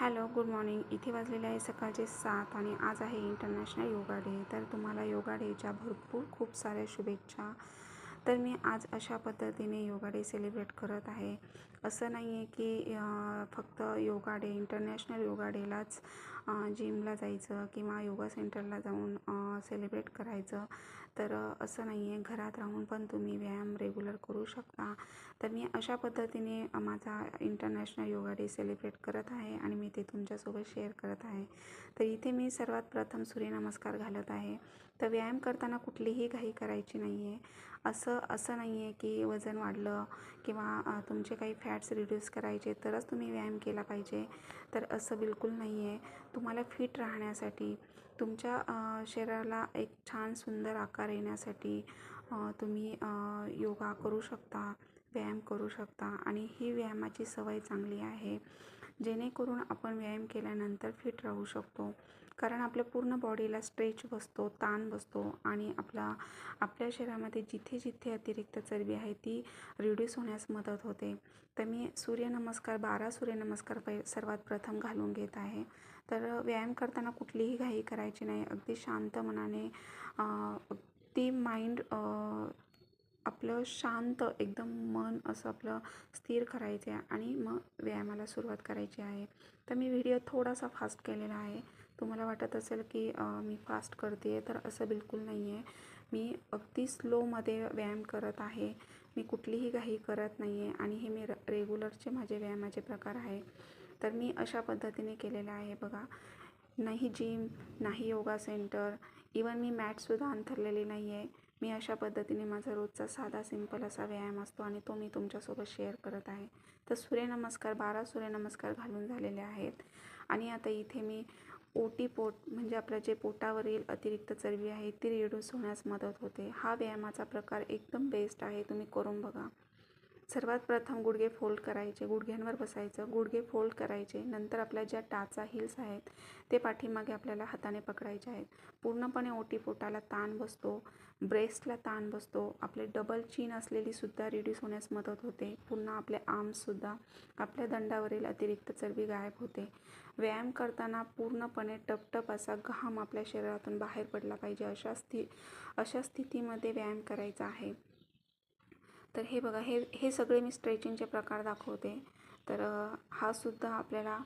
Hello good morning. इथे वाजलेले आहे सकाळचे सात आणि आज आहे इंटरनॅशनल योगा डे. तर तुम्हाला योगा डेच्या भरपूर खूप साऱ्या शुभेच्छा. तर मी आज अशा पद्धतीने योगा डे सेलिब्रेट करत आहे. असं नाही आहे की फक्त योगा डे इंटरनॅशनल योगा डेलाच जिमला जायचं किंवा योगा सेंटरला जाऊन सेलिब्रेट करायचं. तर असं नाही आहे घरात राहून पण तुम्ही व्यायाम रेग्युलर करू शकता. तर मी अशा पद्धतीने माझा इंटरनॅशनल योगा डे सेलिब्रेट करत आहे आणि मी ते तुमच्यासोबत शेअर करत आहे. तर इथे मी सर्वात प्रथम सूर्यनमस्कार घालत आहे. तर व्यायाम करताना कुठलीही घाई करायची नाही आहे असं असं नाही आहे की वजन वाढलं किंवा तुमचे काही फॅट्स रिड्यूस करायचे तरच तुम्ही व्यायाम केला पाहिजे. तर असं बिलकुल नाही आहे तुम्हाला फिट राहण्यासाठी तुमच्या शरीराला एक छान सुंदर आकार येण्यासाठी तुम्ही योगा करू शकता व्यायाम करू शकता आणि ही व्यायामाची सवय चांगली आहे. जेणेकरून आपण व्यायाम केल्यानंतर फिट राहू शकतो. कारण आपल्या पूर्ण बॉडीला स्ट्रेच बसतो ताण बसतो आणि आपला आपल्या शरीरामध्ये जिथे जिथे अतिरिक्त चरबी आहे ती रिड्यूस होण्यास मदत होते. तर मी सूर्यनमस्कार बारा सूर्यनमस्कार पै सर्वात प्रथम घालून घेत आहे. तर व्यायाम करताना कुठलीही घाई करायची नाही. अगदी शांत मनाने ती माइंड आपलं शांत एकदम मन असं आपलं स्थिर करायचं आहे आणि मग व्यायामाला सुरुवात करायची आहे. तर मी व्हिडिओ थोडासा फास्ट केलेला आहे. तुम्हाला वाटत असेल की मी फास्ट करते आहे तर असं बिलकुल नाही आहे मी अगदी स्लोमध्ये व्यायाम करत आहे. मी कुठलीही घाई करत नाही आहे आणि हे मी र रेग्युलरचे माझे व्यायामाचे प्रकार आहे तर मी अशा पद्धतीने केलेलं आहे बघा. नाही जिम नाही योगा सेंटर इवन मी मॅटसुद्धा अंथरलेली नाही आहे मी अशा पद्धतीने माझा रोजचा साधा सिंपल असा व्यायाम असतो आणि तो मी तुमच्यासोबत शेअर करत आहे. तर सूर्यनमस्कार बारा सूर्यनमस्कार घालून झालेले आहेत. आणि आता इथे मी ओटी पोट म्हणजे आपल्या जे पोटावरील अतिरिक्त चरबी आहे ती रिड्यूस होण्यास मदत होते. हा व्यायामाचा प्रकार एकदम बेस्ट आहे तुम्ही करून बघा. सर्वात प्रथम गुडघे फोल्ड करायचे गुडघ्यांवर बसायचं गुडघे फोल्ड करायचे. नंतर आपल्या ज्या टाचा हिल्स आहेत ते पाठीमागे आपल्याला हाताने पकडायचे आहेत. पूर्णपणे ओटीपोटाला ताण बसतो ब्रेस्टला ताण बसतो. आपले डबल चीन असलेलीसुद्धा रिड्यूस होण्यास मदत होते. पुन्हा आपले आर्म्ससुद्धा आपल्या दंडावरील अतिरिक्त चरबी गायब होते. व्यायाम करताना पूर्णपणे टपटप असा घाम आपल्या शरीरातून बाहेर पडला पाहिजे अशा स्थि अशा स्थितीमध्ये व्यायाम करायचा आहे. तर हे बघा हे हे सगळे मी स्ट्रेचिंगचे प्रकार दाखवते. तर हा सुद्धा आपल्याला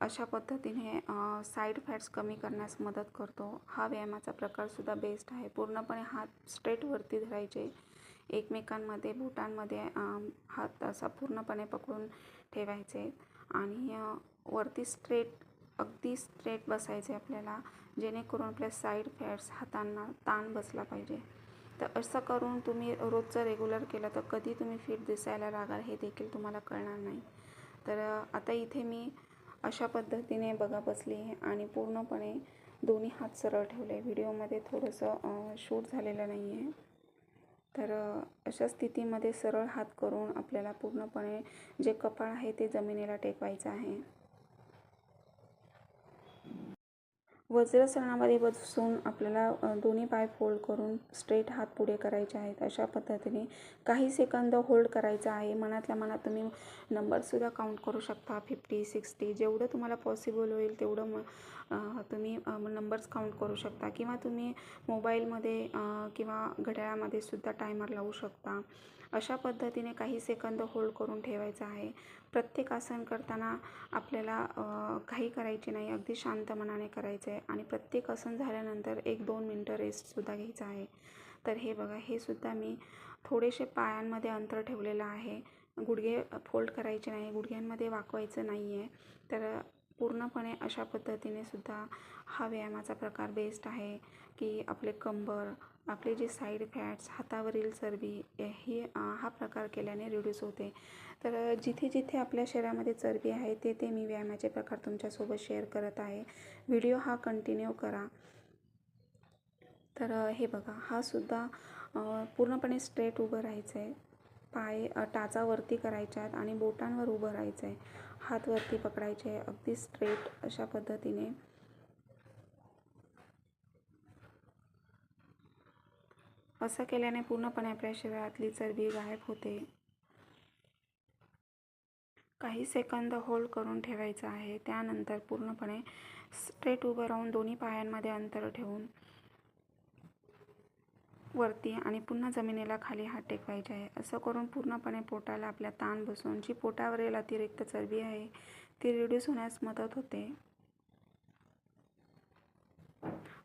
अशा पद्धतीने साईड फॅट्स कमी करण्यास मदत करतो. हा व्यायामाचा प्रकारसुद्धा बेस्ट आहे. पूर्णपणे हात स्ट्रेटवरती धरायचे. एकमेकांमध्ये बोटांमध्ये हात असा पूर्णपणे पकडून ठेवायचे. आणि वरती स्ट्रेट अगदी स्ट्रेट बसायचे आपल्याला जेणेकरून आपल्या साईड फॅट्स हातांना ताण बसला पाहिजे. तर असं करून तुम्ही रोजचं रेग्युलर केलं तर कधी तुम्ही फिट दिसायला लागाल हे देखील तुम्हाला कळणार नाही. तर आता इथे मी अशा पद्धतीने बघा बसली आहे आणि पूर्णपणे दोन्ही हात सरळ ठेवले. व्हिडिओमध्ये थोडंसं शूट झालेलं नाही आहे तर अशा स्थितीमध्ये सरळ हात करून आपल्याला पूर्णपणे जे कपाळ आहे ते जमिनीला टेकवायचं आहे. वज्रासनामध्ये बसून आपल्याला दोन्ही पाय फोल्ड करून स्ट्रेट हात पुढे करायचे आहेत. अशा पद्धतीने काही सेकंद होल्ड करायचा आहे. मनातल्या मनात तुम्ही नंबरसुद्धा काउंट करू शकता. फिफ्टी सिक्स्टी जेवढं तुम्हाला पॉसिबल होईल तेवढं मग तुम्ही नंबर्स काउंट करू शकता किंवा तुम्ही मोबाईलमध्ये किंवा घड्याळामध्ये सुद्धा टायमर लावू शकता. अशा पद्धतीने काही सेकंद होल्ड करून ठेवायचं आहे. प्रत्येक आसन करताना आपल्याला काही करायचे नाही अगदी शांत मनाने करायचं आहे आणि प्रत्येक आसन झाल्यानंतर एक दोन मिनटं रेस्टसुद्धा घ्यायचा आहे. तर हे बघा हे सुद्धा मी थोडेसे पायांमध्ये अंतर ठेवलेलं आहे. गुडघे फोल्ड करायचे नाही गुडघ्यांमध्ये वाकवायचं नाही आहे तर पूर्णपणे अशा पद्धतीने सुद्धा हा व्यायामाचा प्रकार बेस्ट आहे की आपले कंबर आपले जे साईड फॅट्स हातावरील चरबी ही हा प्रकार केल्याने रिड्यूस होते. तर जिथे जिथे आपल्या शरीरामध्ये चरबी आहे ते ते मी व्यायामाचे प्रकार तुमच्यासोबत शेअर करत आहे. व्हिडिओ हा कंटिन्यू करा. तर हे बघा हा सुद्धा पूर्णपणे स्ट्रेट उभं राहायचं आहे पाय टाचावरती टाचा वरती करायच्या आहेत आणि बोटांवर उभं राहायचं आहे हात वरती पकडायचे अगदी स्ट्रेट अशा पद्धतीने. असं केल्याने पूर्णपणे आपल्या शरीरातली चरबी गायब होते. काही सेकंद होल्ड करून ठेवायचं आहे. त्यानंतर पूर्णपणे स्ट्रेट उभं राहून दोन्ही पायांमध्ये अंतर ठेवून वरती आणि पुन्हा जमिनीला खाली हात टेकवायचे आहे. असं करून पूर्णपणे पोटाला आपल्या ताण बसून जी पोटावरील अतिरिक्त चरबी आहे ती रिड्यूस होण्यास मदत होते.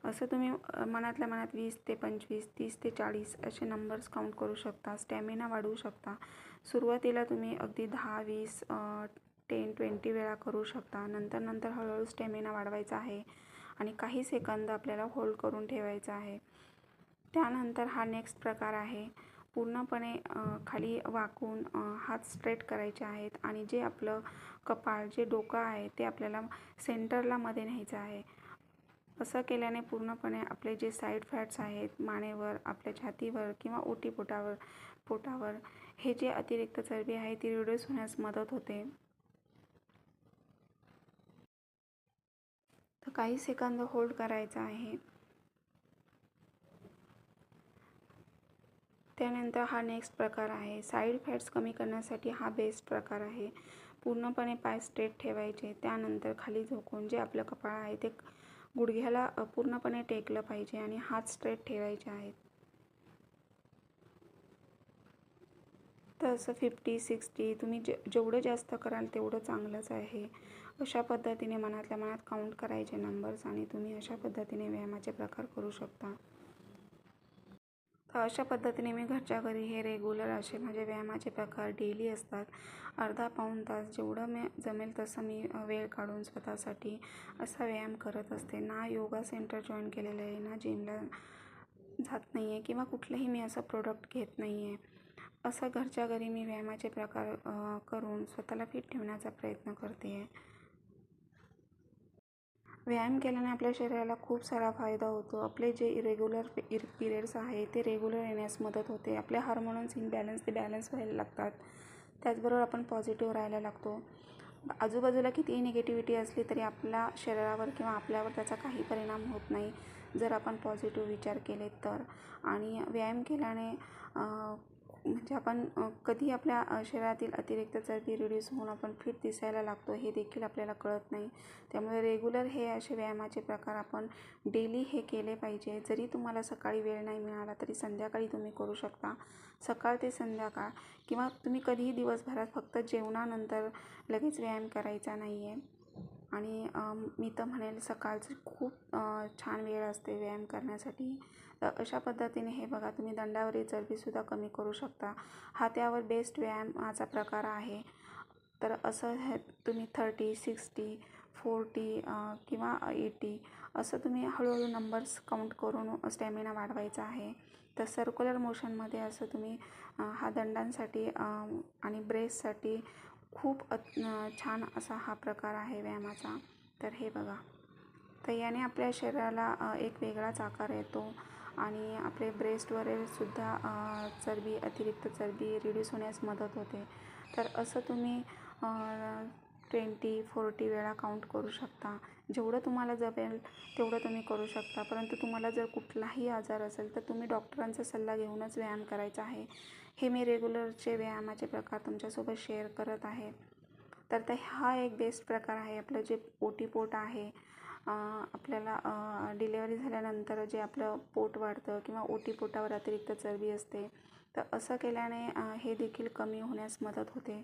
असं तुम्ही मनातल्या मनात वीस ते पंचवीस तीस ते चाळीस असे नंबर्स काउंट करू शकता. स्टॅमिना वाढवू शकता. सुरुवातीला तुम्ही अगदी दहा वीस टेन ट्वेंटी वेळा करू शकता. नंतर नंतर हळूहळू स्टॅमिना वाढवायचा आहे आणि काही सेकंद आपल्याला होल्ड करून ठेवायचा आहे. त्यानंतर हा नेक्स्ट प्रकार आहे. पूर्णपणे खाली वाकून हात स्ट्रेट करायचे आहेत आणि जे आपलं कपाळ जे डोकं आहे ते आपल्याला सेंटरला मध्ये न्यायचं आहे. असं केल्याने पूर्णपणे आपले जे साईड फॅट्स आहेत मानेवर आपल्या छातीवर किंवा ओटीपोटावर पोटावर पोटावर हे जे अतिरिक्त चरबी आहे ती रिड्यूस होण्यास मदत होते. तर काही सेकंद होल्ड करायचा आहे. त्यानंतर हा नेक्स्ट प्रकार आहे. साईड फॅट्स कमी करण्यासाठी हा बेस्ट प्रकार आहे. पूर्णपणे पाय स्ट्रेट ठेवायचे. त्यानंतर खाली झोकून जे आपलं कपाळ आहे ते गुडघ्याला पूर्णपणे टेकलं पाहिजे आणि हात स्ट्रेट ठेवायचे आहेत. तर असं फिफ्टी सिक्स्टी तुम्ही जे जेवढं जास्त कराल तेवढं चांगलंच आहे. अशा पद्धतीने मनातल्या मनात काउंट करायचे नंबर्स आणि तुम्ही अशा पद्धतीने व्यायामाचे प्रकार करू शकता. तर अशा पद्धतीने मी घरच्या घरी हे रेग्युलर असे माझे व्यायामाचे प्रकार डेली असतात. अर्धा पाऊण तास जेवढं मी जमेल तसं मी वेळ काढून स्वतःसाठी असा व्यायाम करत असते. ना योगा सेंटर जॉईन केलेलं आहे ना जिमला जात नाही आहे किंवा कुठलंही मी असं प्रोडक्ट घेत नाही आहे असं घरच्या घरी मी व्यायामाचे प्रकार करून स्वतःला फिट ठेवण्याचा प्रयत्न करते आहे व्यायाम केल्याने आपल्या शरीराला खूप सारा फायदा होतो. आपले जे इरेग्युलर इर पिरियड्स आहे ते रेग्युलर येण्यास मदत होते. आपले हार्मोन्स इनबॅलन्स ते बॅलन्स व्हायला लागतात. त्याचबरोबर आपण पॉझिटिव्ह राहायला लागतो. आजूबाजूला कितीही निगेटिव्हिटी असली तरी आपल्या शरीरावर किंवा आपल्यावर त्याचा काही परिणाम होत नाही. जर आपण पॉझिटिव्ह विचार केले तर. आणि व्यायाम केल्याने म्हणजे आपण कधी आपल्या शरीरातील अतिरिक्त चरबी रिड्यूस होऊन आपण फिट दिसायला लागतो हे देखील आपल्याला कळत नाही. त्यामुळे रेग्युलर हे असे व्यायामाचे प्रकार आपण डेली हे केले पाहिजे. जरी तुम्हाला सकाळी वेळ नाही मिळाला तरी संध्याकाळी तुम्ही करू शकता. सकाळ ते संध्याकाळ किंवा तुम्ही कधीही दिवसभरात फक्त जेवणानंतर लगेच व्यायाम करायचा नाही आहे आणि मी तर म्हणेल सकाळची खूप छान वेळ असते व्यायाम करण्यासाठी. तर अशा पद्धतीने हे बघा तुम्ही दंडावरील चरबीसुद्धा कमी करू शकता. हा त्यावर बेस्ट व्यायामाचा प्रकार आहे. तर असं हे तुम्ही थर्टी सिक्स्टी फोर्टी किंवा एटी असं तुम्ही हळूहळू नंबर्स काउंट करून स्टॅमिना वाढवायचा आहे. तर सर्क्युलर मोशनमध्ये असं तुम्ही हा दंडांसाठी आणि ब्रेससाठी खूप छान असा हा प्रकार आहे व्यायामाचा. तर हे बघा. तर याने आपल्या शरीराला एक वेगळाच आकार येतो आणि आपले ब्रेस्टवरील सुद्धा चरबी अतिरिक्त चरबी रिड्यूस होण्यास मदत होते. तर असं तुम्ही ट्वेंटी फोर्टी वेळा काउंट करू शकता. जेवढं तुम्हाला जमेल तेवढं तुम्ही करू शकता. परंतु तुम्हाला जर कुठलाही आजार असेल तर तुम्ही डॉक्टरांचा सल्ला घेऊनच व्यायाम करायचा आहे. हे मी रेग्युलरचे व्यायामाचे प्रकार तुमच्यासोबत शेअर करत आहे. तर ते हा एक बेस्ट प्रकार आहे. आपलं जे पोटीपोट आहे आपल्याला डिलेवरी झाल्यानंतर जे आपलं पोट वाढतं किंवा ओटी पोटावर अतिरिक्त चरबी असते तर असं केल्याने हे देखील कमी होण्यास मदत होते.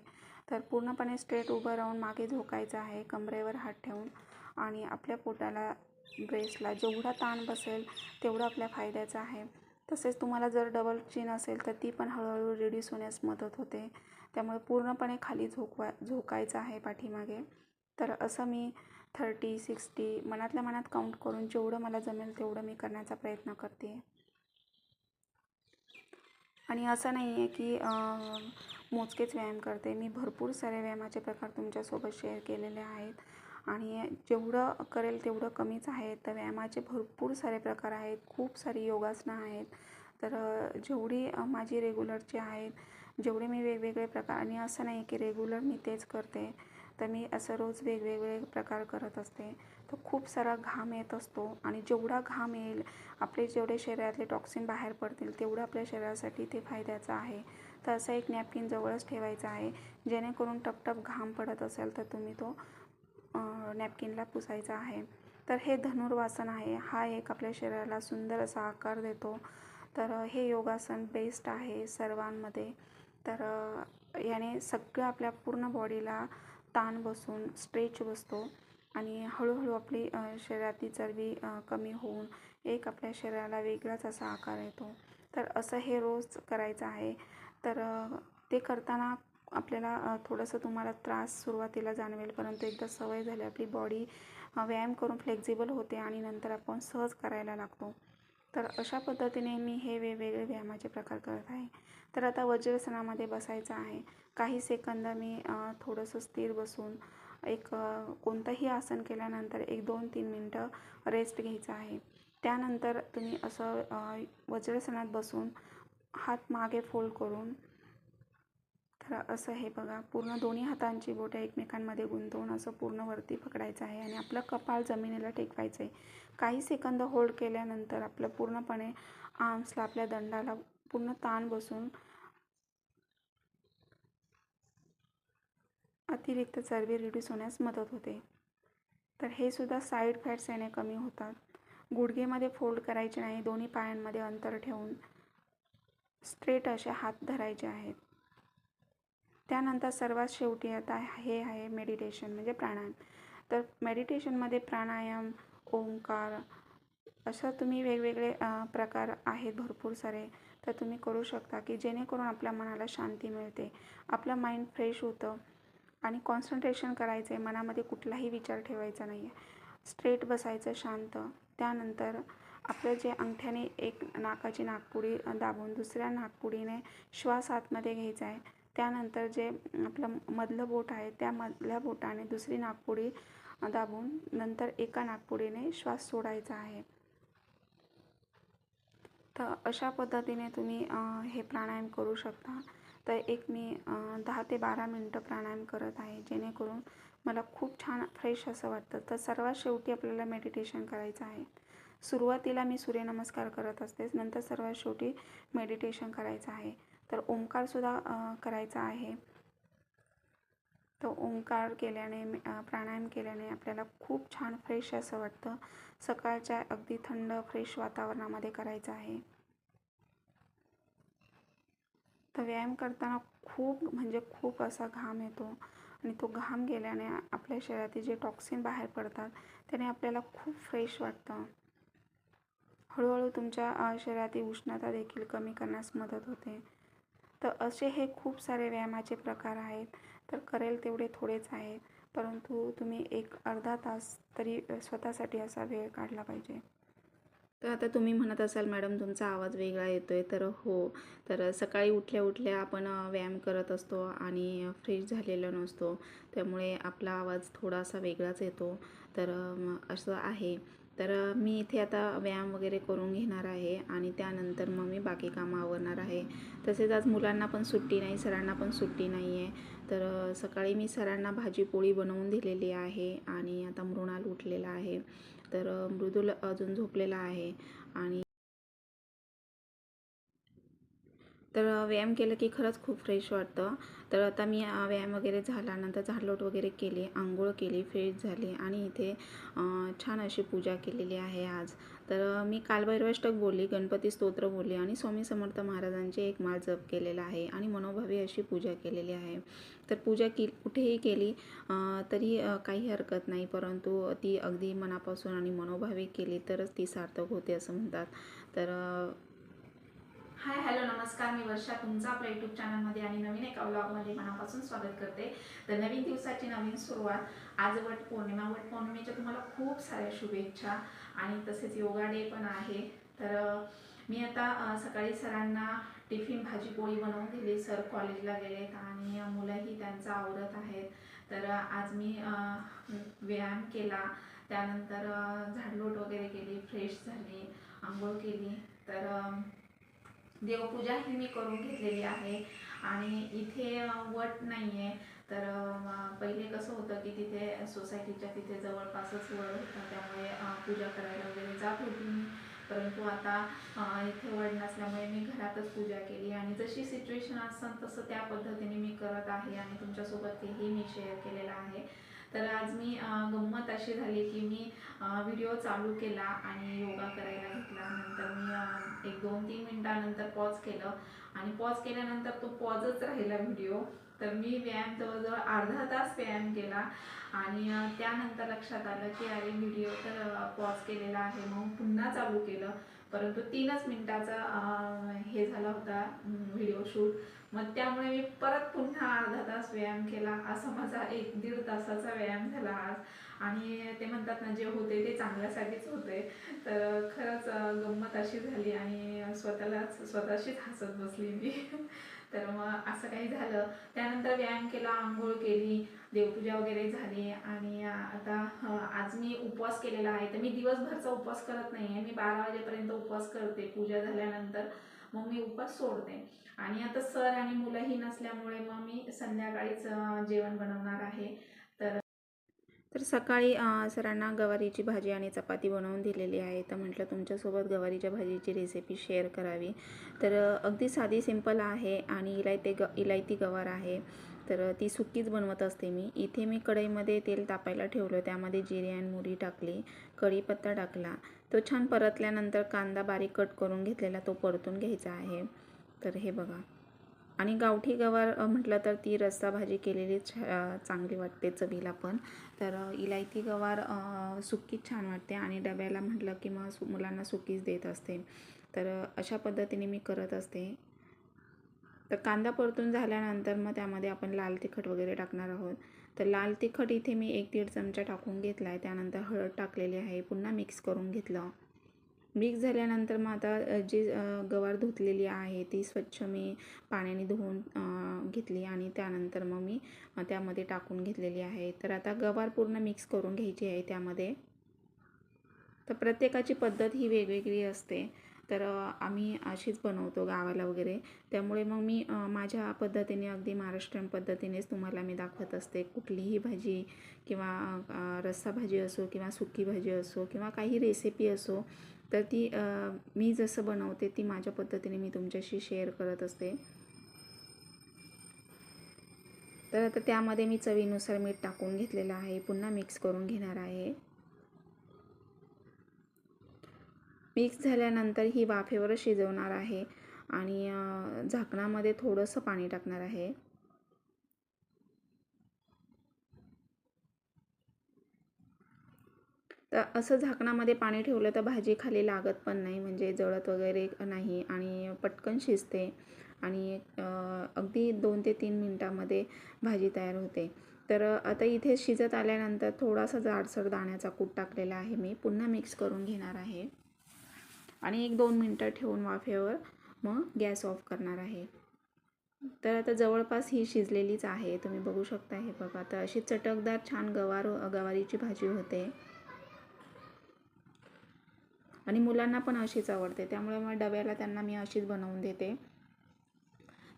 तर पूर्णपणे स्ट्रेट उभं राहून मागे झोकायचं आहे कमरेवर हात ठेवून आणि आपल्या पोटाला ब्रेसला जेवढा ताण बसेल तेवढं आपल्या फायद्याचं आहे. तसेच तुम्हाला जर डबल चीन असेल तर ती पण हळूहळू रिड्यूस होण्यास मदत होते. त्यामुळे पूर्णपणे खाली झोकवा झोकायचं आहे पाठीमागे. तर असं मी थर्टी सिक्स्टी मनातल्या मनात काउंट करून जेवढं मला जमेल तेवढं मी करण्याचा प्रयत्न करते. आणि असं नाही आहे की मोजकेच व्यायाम करते. मी भरपूर सारे व्यायामाचे प्रकार तुमच्यासोबत शेअर केलेले आहेत. आणि जेवढं करेल तेवढं कमीच आहे. तर व्यायामाचे भरपूर सारे प्रकार आहेत. खूप सारी योगासनं आहेत. तर जेवढी माझी रेग्युलरची आहेत जेवढे मी वेगवेगळे प्रकार आणि असं नाही की रेग्युलर मी तेच करते तर मी असं रोज वेगवेगळे प्रकार करत असते. तर खूप सारा घाम येत असतो. आणि जेवढा घाम येईल आपले जेवढे शरीरातले टॉक्सिन बाहेर पडतील तेवढं आपल्या शरीरासाठी ते फायद्याचं आहे. तर असं एक नॅपकिन जवळच ठेवायचा आहे. जेणेकरून टपटप घाम पडत असेल तर तुम्ही तो नॅपकिनला पुसायचा आहे. तर हे धनुर्वासन आहे. हा एक आपल्या शरीराला सुंदर असा आकार देतो. तर हे योगासन बेस्ट आहे सर्वांमध्ये. तर याने सगळं आपल्या पूर्ण बॉडीला ताण बसून स्ट्रेच बसतो आणि हळूहळू आपली शरीरातली चरबी कमी होऊन एक आपल्या शरीराला वेगळाच असा आकार येतो. तर असं हे रोज करायचं आहे. तर ते करताना आपल्याला थोडंसं तुम्हाला त्रास सुरुवातीला जाणवेल परंतु एकदा सवय झाली आपली बॉडी व्यायाम करून फ्लेक्झिबल होते आणि नंतर आपण सहज करायला लागतो. तर अशा पद्धतीने मी हे वेगवेगळे व्यायामाचे प्रकार करत आहे. तर आता वज्रासनामध्ये बसायचं आहे. काही सेकंद मी थोडंसं स्थिर बसून एक कोणतंही आसन केल्यानंतर एक दोन तीन मिनटं रेस्ट घ्यायचं आहे. त्यानंतर तुम्ही असं वज्रासनात बसून हात मागे फोल्ड करून तर असं हे बघा. पूर्ण दोन्ही हातांची बोटं एकमेकांमध्ये गुंतवून असं पूर्ण वरती पकडायचं आहे आणि आपलं कपाळ जमिनीला टेकवायचं आहे काही सेकंद होल्ड केल्यानंतर आपलं पूर्णपणे आर्म्सला आपल्या दंडाला पूर्ण ताण बसून अतिरिक्त चरबी रिड्यूस होण्यास मदत होते. तर हे सुद्धा साईड फॅट्स याने कमी होतात. गुडघेमध्ये फोल्ड करायचे नाही दोन्ही पायांमध्ये अंतर ठेवून स्ट्रेट असे हात धरायचे आहेत. त्यानंतर सर्वात शेवटी आता हे आहे मेडिटेशन म्हणजे प्राणायाम. तर मेडिटेशनमध्ये प्राणायाम ओंकार असं तुम्ही वेगवेगळे प्रकार आहेत भरपूर सारे. तर तुम्ही करू शकता की जेणेकरून आपल्या मनाला शांती मिळते. आपलं माइंड फ्रेश होतं आणि कॉन्सन्ट्रेशन करायचं आहे मनामध्ये कुठलाही विचार ठेवायचा नाही आहे स्ट्रेट बसायचं शांत. त्यानंतर आपलं जे अंगठ्याने एक नाकाची नाकपुडी दाबून दुसऱ्या नाकपुडीने श्वास आतमध्ये घ्यायचा आहे. त्यानंतर जे आपलं मधलं बोट आहे त्या मधल्या बोटाने दुसरी नाकपुडी दाबून नंतर एका नाकपुडीने श्वास सोडायचा आहे. तर अशा पद्धतीने तुम्ही हे प्राणायाम करू शकता. तर एक मी दहा ते बारा मिनटं प्राणायाम करत आहे जेणेकरून मला खूप छान फ्रेश असं वाटतं. तर सर्वात शेवटी आपल्याला मेडिटेशन करायचं आहे. सुरुवातीला मी सूर्यनमस्कार करत असते नंतर सर्वात शेवटी मेडिटेशन करायचं आहे. तर ओंकारसुद्धा करायचा आहे. तो ओंकार केल्याने प्राणायाम केल्याने आपल्याला खूप छान फ्रेश असं वाटतं. सकाळच्या अगदी थंड फ्रेश वातावरणामध्ये करायचं आहे. तर व्यायाम करताना खूप म्हणजे खूप असा घाम येतो. आणि तो घाम गेल्याने आपल्या शरीरातील जे टॉक्सिन बाहेर पडतात त्याने आपल्याला खूप फ्रेश वाटतं. हळूहळू तुमच्या शरीरातील उष्णता देखील कमी करण्यास मदत होते. तर असे हे खूप सारे व्यायामाचे प्रकार आहेत. तर करेल तेवढे थोडेच आहेत. परंतु तुम्ही एक अर्धा तास तरी स्वतःसाठी असा वेळ काढला पाहिजे. तर आता तुम्ही म्हणत असाल मॅडम तुमचा आवाज वेगळा येतो आहे तर हो. तर सकाळी उठल्या उठल्या आपण व्यायाम करत असतो आणि फ्रेश झालेलो नसतो. त्यामुळे आपला आवाज थोडासा वेगळाच येतो. तर असं आहे. तर मी इथे आता व्यायाम वगैरे करून घेणार आहे आणि त्यानंतर मग मी बाकी कामं आवरणार आहे. तसेच आज मुलांना पण सुट्टी नाही सरांना पण सुट्टी नाही आहे तर सकाळी मी सरांना भाजी पोळी बनवून दिलेली आहे आणि आता मृणाल उठलेला आहे. तर मृदुल अजून झोपलेला आहे आणि तर व्यायाम केलं की खरंच खूप फ्रेश वाटतं. तर आता मी व्यायाम वगैरे झाल्यानंतर झाडलोट वगैरे केली आंघोळ केली फ्रेश झाली आणि इथे छान अशी पूजा केलेली आहे आज. तर मी कालभैरवाष्टक बोलली गणपती स्तोत्र बोलली आणि स्वामी समर्थ महाराजांचे एक माळ जप केलेला आहे आणि मनोभावी अशी पूजा केलेली आहे. तर पूजा की कुठेही केली तरी काही हरकत नाही परंतु ती अगदी मनापासून आणि मनोभावी केली तरच ती सार्थक होते असं म्हणतात. तर हाय हॅलो नमस्कार. मी वर्षा तुमचा आपल्या यूट्यूब चॅनलमध्ये आणि नवीन एका ब्लॉगमध्ये मनापासून स्वागत करते. तर नवीन दिवसाची नवीन सुरुवात. आज वट पौर्णिमा. वट पौर्णिमेच्या तुम्हाला खूप साऱ्या शुभेच्छा आणि तसेच योगा डे पण आहे. तर मी आता सकाळी सरांना टिफिन भाजी पोळी बनवून दिली. सर कॉलेजला गेलेत आणि मुलंही त्यांचा आवडत आहेत. तर आज मी व्यायाम केला. त्यानंतर झाडलोट वगैरे केली. फ्रेश झाली. आंघोळ केली. तर देवपूजा ही मी करून घेतलेली आहे. आणि इथे वट नाही आहे तर पहिले कसं होतं की तिथे सोसायटीच्या तिथे जवळपासच वड होता. त्यामुळे पूजा करायला वगैरे जात होती मी. परंतु आता इथे वड नसल्यामुळे मी घरातच पूजा केली. आणि जशी सिच्युएशन असेल तसं त्या पद्धतीने मी करत आहे. आणि तुमच्यासोबत तेही मी शेअर केलेलं आहे. तर आज मी गंमत अशी झाली की मी व्हिडिओ चालू केला आणि योगा करायला घेतला. नंतर मी एक दोन तीन मिनटानंतर पॉज केलं आणि पॉज केल्यानंतर तो पॉजच राहिला व्हिडिओ. तर मी व्यायाम जवळजवळ अर्धा तास व्यायाम केला आणि त्यानंतर लक्षात आलं की अरे व्हिडिओ तर पॉज केलेला आहे. मग पुन्हा चालू केलं. परंतु तीनच मिनटाचा हे झाला होता व्हिडिओ शूट. मग त्यामुळे मी परत पुन्हा अर्धा तास व्यायाम केला. असा माझा एक दीड तासाचा व्यायाम झाला आज. आणि ते म्हणतात ना जे होते ते चांगल्यासाठीच होते. तर खरंच गंमत अशी झाली आणि स्वतःलाच स्वतःशीच हसत बसली मी. तर मग असं काही झालं. त्यानंतर व्यायाम केला आंघोळ केली देवपूजा वगैरे झाली. आणि आता आज मी उपवास केलेला आहे. तर मी दिवसभरचा उपवास करत नाही आहे मी बारा वाजेपर्यंत उपवास करते. पूजा झाल्यानंतर. मग मी उपास सोडते. आणि आता सर आणि मुलंही नसल्यामुळे मग मी संध्याकाळीच जेवण बनवणार आहे. तर तर सकाळी सरांना गवारीची भाजी आणि चपाती बनवून दिलेली आहे. तर म्हटलं तुमच्यासोबत गवारीच्या भाजीची रेसिपी शेअर करावी. तर अगदी साधी सिंपल आहे आणि इलायते ग इलायती गवार आहे. तर ती सुक्कीच बनवत असते मी. इथे मी कढईमध्ये तेल तापायला ठेवलं. त्यामध्ये जिरे आणि मुरी टाकली. कढीपत्ता टाकला. तो छान परतल्यानंतर कांदा बारीक कट करून घेतलेला तो परतून घ्यायचा आहे. तर हे बघा. आणि गावठी गवार म्हटलं तर ती रस्सा भाजी केलेली छ चांगली वाटते चवीला पण. तर इलायची इलायती गवार सुकीच छान वाटते आणि डब्याला म्हटलं की मग सु मुलांना सुकीच देत असते. तर अशा पद्धतीने मी करत असते. तर कांदा परतून झाल्यानंतर मग त्यामध्ये आपण लाल तिखट वगैरे टाकणार आहोत. तर लाल तिखट इथे मी एक दीड चमचा टाकून घेतला आहे त्यानंतर हळद टाकलेली आहे. पुन्हा मिक्स करून घेतलं. मिक्स झाल्यानंतर मग आता जी गवार धुतलेली आहे ती स्वच्छ मी पाण्याने धुवून घेतली आणि त्यानंतर मग मी त्यामध्ये टाकून घेतलेली आहे. तर आता गवार पूर्ण मिक्स करून घ्यायची आहे त्यामध्ये. तर प्रत्येकाची पद्धत ही वेगवेगळी असते. तर आम्ही अशीच बनवतो गावाला वगैरे. त्यामुळे मग मी माझ्या पद्धतीने अगदी महाराष्ट्रीयन पद्धतीनेच तुम्हाला मी दाखवत असते. कुठलीही भाजी किंवा रस्सा भाजी असो किंवा सुकी भाजी असो किंवा काही रेसिपी असो तर ती मी जसं बनवते ती माझ्या पद्धतीने मी तुमच्याशी शेअर करत असते. तर आता त्यामध्ये मी चवीनुसार मीठ टाकून घेतलेलं आहे. पुन्हा मिक्स करून घेणार आहे. मिक्स झाल्यानंतर ही वाफेवर शिजवणार आहे आणि झाकणामध्ये थोडंसं पाणी टाकणार आहे. तर असं झाकणामध्ये पाणी ठेवलं तर भाजी खाली लागत पण नाही म्हणजे जळत वगैरे नाही आणि पटकन शिजते आणि अगदी दोन ते तीन मिनटामध्ये भाजी तयार होते. तर आता इथे शिजत आल्यानंतर थोडासा जाडसर दाण्याचा कूट टाकलेला आहे मी पुन्हा मिक्स करून घेणार आहे. आणि एक दोन मिनटं ठेवून वाफेवर मग गॅस ऑफ करणार आहे. तर आता जवळपास ही शिजलेलीच आहे. तुम्ही बघू शकता हे बघा. तर अशी चटकदार छान गवार गवारीची भाजी होते. आणि मुलांना पण अशीच आवडते. त्यामुळे मग डब्याला त्यांना मी अशीच बनवून देते.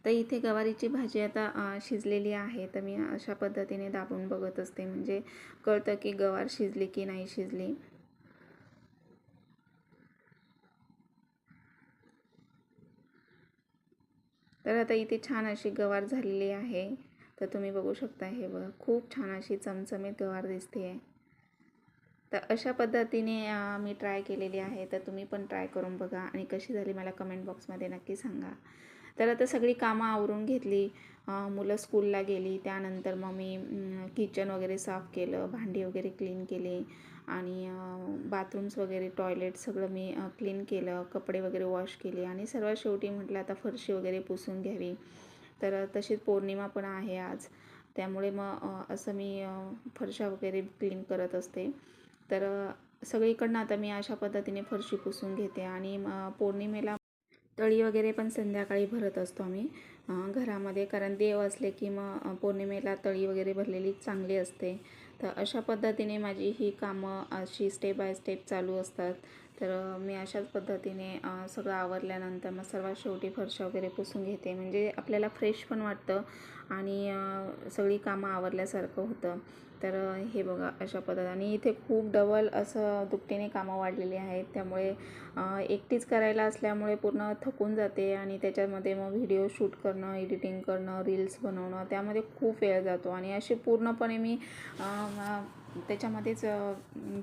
तर इथे गवारीची भाजी आता शिजलेली आहे. तर मी अशा पद्धतीने दाबून बघत असते. म्हणजे कळतं की गवार शिजली की नाही शिजली. तर आता इथे छान अशी गवार झालेली आहे. तर तुम्ही बघू शकता हे बघा खूप छान अशी चमचमीत गवार दिसते. आहे तर अशा पद्धतीने मी ट्राय केलेली आहे. तर तुम्ही पण ट्राय करून बघा आणि कशी झाली मला कमेंट बॉक्समध्ये नक्की सांगा. तर आता सगळी कामं आवरून घेतली. मुलं स्कूलला गेली. त्यानंतर मग मी किचन वगैरे साफ केलं भांडी वगैरे क्लीन केले आणि बाथरूम्स वगैरे टॉयलेट सगळं मी क्लीन केलं. कपडे वगैरे वॉश केले आणि सर्वात शेवटी म्हटलं आता फरशी वगैरे पुसून घ्यावी. तर तशीच पौर्णिमा पण आहे आज. त्यामुळे मग असं मी फरशा वगैरे क्लीन करत असते. तर सगळीकडनं आता मी अशा पद्धतीने फरशी पुसून घेते आणि पौर्णिमेला तळी वगैरे पण संध्याकाळी भरत असतो आम्ही घरामध्ये. कारण देव असले की मग पौर्णिमेला तळी वगैरे भरलेली चांगली असते. तर अशा पद्धतीने माझी ही कामं अशी स्टेप बाय स्टेप चालू असतात. तर मी अशाच पद्धतीने सगळं आवरल्यानंतर मग सर्वात शेवटी फरशा वगैरे पुसून घेते. म्हणजे आपल्याला फ्रेश पण वाटतं आणि सगळी कामं आवरल्यासारखं होतं. तर हे बघा अशा पद्धत आणि इथे खूप डबल असं दुपटीने कामं वाढलेली आहेत. त्यामुळे एकटीच करायला असल्यामुळे पूर्ण थकून जाते आणि त्याच्यामध्ये मग व्हिडिओ शूट करणं एडिटिंग करणं रील्स बनवणं त्यामध्ये खूप वेळ जातो. आणि अशी पूर्णपणे मी त्याच्यामध्येच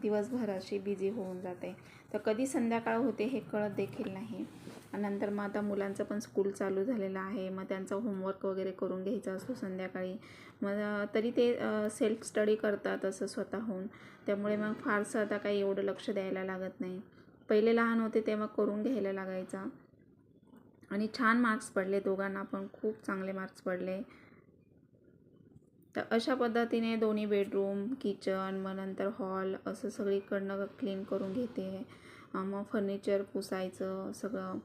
दिवसभर अशी बिझी होऊन जाते. तर कधी संध्याकाळ होते हे कळत देखील नाही. नंतर मग आता मुलांचं पण स्कूल चालू झालेलं आहे. मग त्यांचा होमवर्क वगैरे करून घ्यायचा असतो संध्याकाळी. मग तरी ते सेल्फ स्टडी करतात असं स्वतःहून. त्यामुळे मग फारसं आता काही एवढं लक्ष द्यायला लागत नाही. पहिले लहान होते तेव्हा करून घ्यायला लागायचा. आणि छान मार्क्स पडले दोघांना पण. खूप चांगले मार्क्स पडले. तर अशा पद्धतीने दोन्ही बेडरूम किचन मग नंतर हॉल असं सगळीकडनं क्लीन करून घेते. मग फर्निचर पुसायचं सगळं.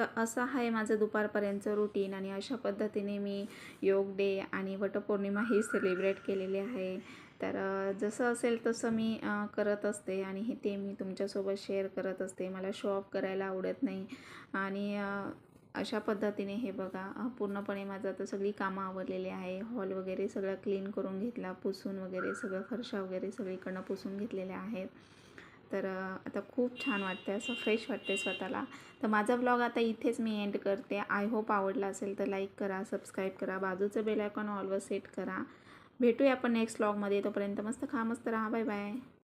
तर असं आहे माझं दुपारपर्यंतचं रुटीन आणि अशा पद्धतीने मी योग डे आणि वटपौर्णिमा ही सेलिब्रेट केलेली आहे. तर जसं असेल तसं मी करत असते आणि हे ते मी तुमच्यासोबत शेअर करत असते. मला शो ऑफ करायला आवडत नाही. आणि अशा पद्धतीने हे बघा पूर्णपणे माझं आता सगळी कामं आवरलेली आहे. हॉल वगैरे सगळं क्लीन करून घेतला पुसून वगैरे सगळं फरशा वगैरे सगळीकडनं पुसून घेतलेल्या आहेत. तर आता खूप छान वाटते असं फ्रेश वाटते स्वतःला. तर माझा ब्लॉग आता इथेच मी एंड करते. आय होप आवडला असेल तर लाईक करा सबस्क्राईब करा. बाजूचं बेल आयकॉन ऑलवर सेट करा. भेटूया आपण नेक्स्ट ब्लॉगमध्ये तोपर्यंत मस्त खा मस्त राहा. Bye bye